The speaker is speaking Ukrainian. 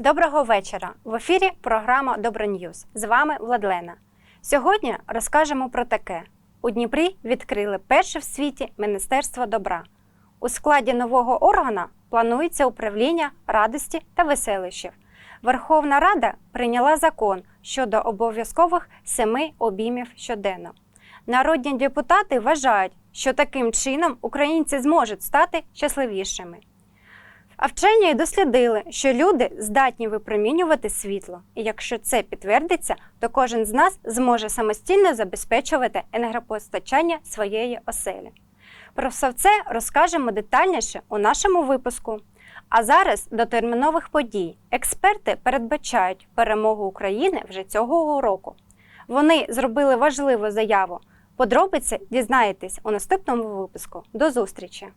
Доброго вечора! В ефірі програма Доброньюз. З вами Владлена. Сьогодні розкажемо про таке: у Дніпрі відкрили перше в світі Міністерство добра. У складі нового органа планується управління радості та веселищів. Верховна Рада прийняла закон щодо обов'язкових семи обіймів щоденно. Народні депутати вважають, що таким чином українці зможуть стати щасливішими. А вчені дослідили, що люди здатні випромінювати світло, і якщо це підтвердиться, то кожен з нас зможе самостійно забезпечувати енергопостачання своєї оселі. Про все це розкажемо детальніше у нашому випуску. А зараз до термінових подій. Експерти передбачають перемогу України вже цього року. Вони зробили важливу заяву. Подробиці дізнаєтесь у наступному випуску. До зустрічі!